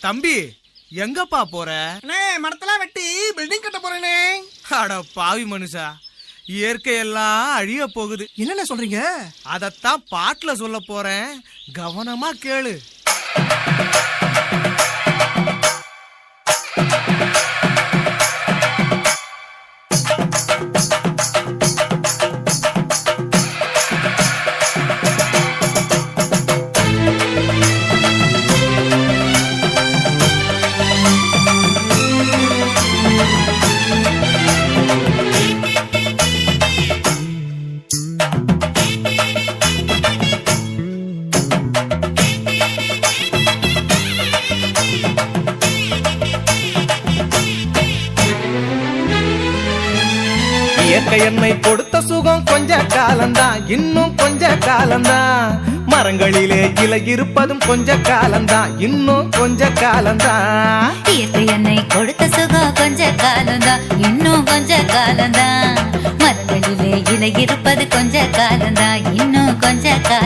தம்பி எங்கப்பா போற? அண்ணே மரத்தெல்லாம் வெட்டி பில்டிங் கட்ட போறேனே. அட பாவி மனுஷா இயற்கையெல்லாம் அழிய போகுது. என்னென்ன சொல்றீங்க? அதத்தான் பாட்டுல சொல்ல போறேன். கவனமா கேளு. இயற்கை என்னை கொடுத்த சுகம் கொஞ்ச காலம்தான் இன்னும் கொஞ்ச காலம்தான். மரங்களிலே இலை இருப்பதும் கொஞ்ச காலம்தான் இன்னும் கொஞ்ச காலம்தான். இயற்கை என்னை கொடுத்த சுகம் கொஞ்ச காலம்தான் இன்னும் கொஞ்ச காலம்தான். மரங்களிலே இலை இருப்பது கொஞ்ச காலம்தான் இன்னும் கொஞ்ச காலம்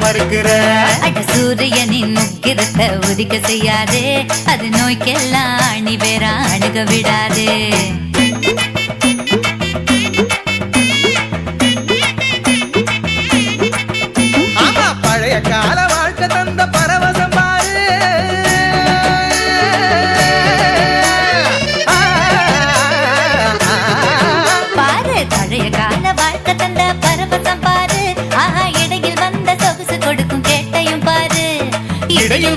மறுக்கிற? அட சூரியனின் முக்கிரத்தை உதிக்க செய்யாதே. அது நோய்க்கெல்லாம் அணி வேற அணுக விடாதே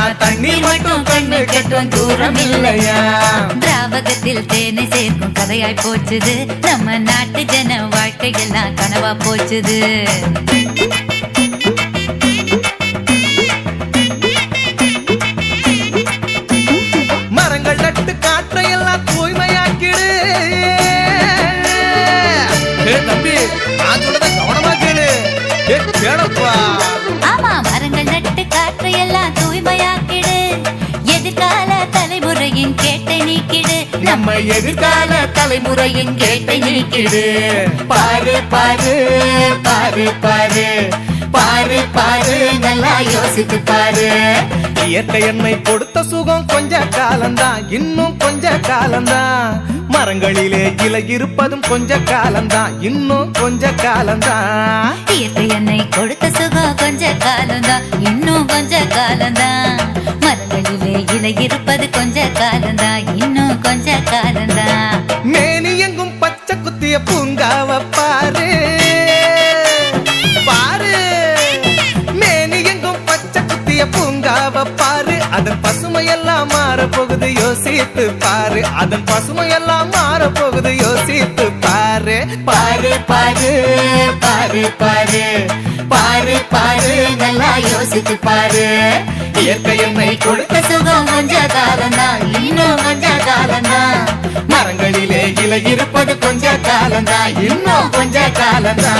ஆனா தண்ணி மட்டும் கண்ணு கெட்டும் தூரம் இல்லையா திராவகத்தில் தேனை சேர்க்கும் கதையாய் போச்சுது. நம்ம நாட்டு ஜன வாழ்க்கையெல்லாம் கனவா போச்சுது. மரங்கள் நட்டு காற்றையெல்லாம் தூய்மையாக்கிடு. ஏ தம்பி நான் சொல்றத கவனமா கேளு. ஏ கேளப்பா. ஆமா மரங்கள் நட்டு காற்றையெல்லாம் தூய்மையாக நீக்கிடு. நம்ம எதிர்கால தலைமுறையின் கேட்டை நீக்கிடு. பாரு பாரு பாரு பாரு. பாரு பாரு நல்லா யோசித்து பாரு. இயற்கை எண்ணெய் கொடுத்த சுகம் கொஞ்ச காலம்தான் இன்னும் கொஞ்ச காலம்தான். மரங்களிலே இலை இருப்பதும் கொஞ்ச காலம்தான் இன்னும் கொஞ்ச காலம்தான். இயற்கை என்னை கொடுத்த சுகம் கொஞ்ச காலம்தான் இன்னும் கொஞ்ச காலம்தான். இருப்பது கொஞ்ச காலந்தா இன்னும் கொஞ்ச காலந்தா மேனி எங்கும் பச்சை குத்திய பூங்காவ பாரு. பாரு. மேனி எங்கும் பச்சை குத்திய பூங்காவ பாரு. அதன் பசுமையெல்லாம் மாற போகுது யோசித்து பாரு. அதன் பசுமையெல்லாம் மாற போகுது யோசித்து பாரு பாரு பாரு பாரு. பாரு பாரு நல்லா யோசித்து பாரு. இயற்கை எண்ணெய் கொடுத்த சுகம் கொஞ்ச இன்னும் கொஞ்ச மரங்களிலே இலை இருப்பது கொஞ்ச காலந்தா இன்னும் கொஞ்ச காலந்தா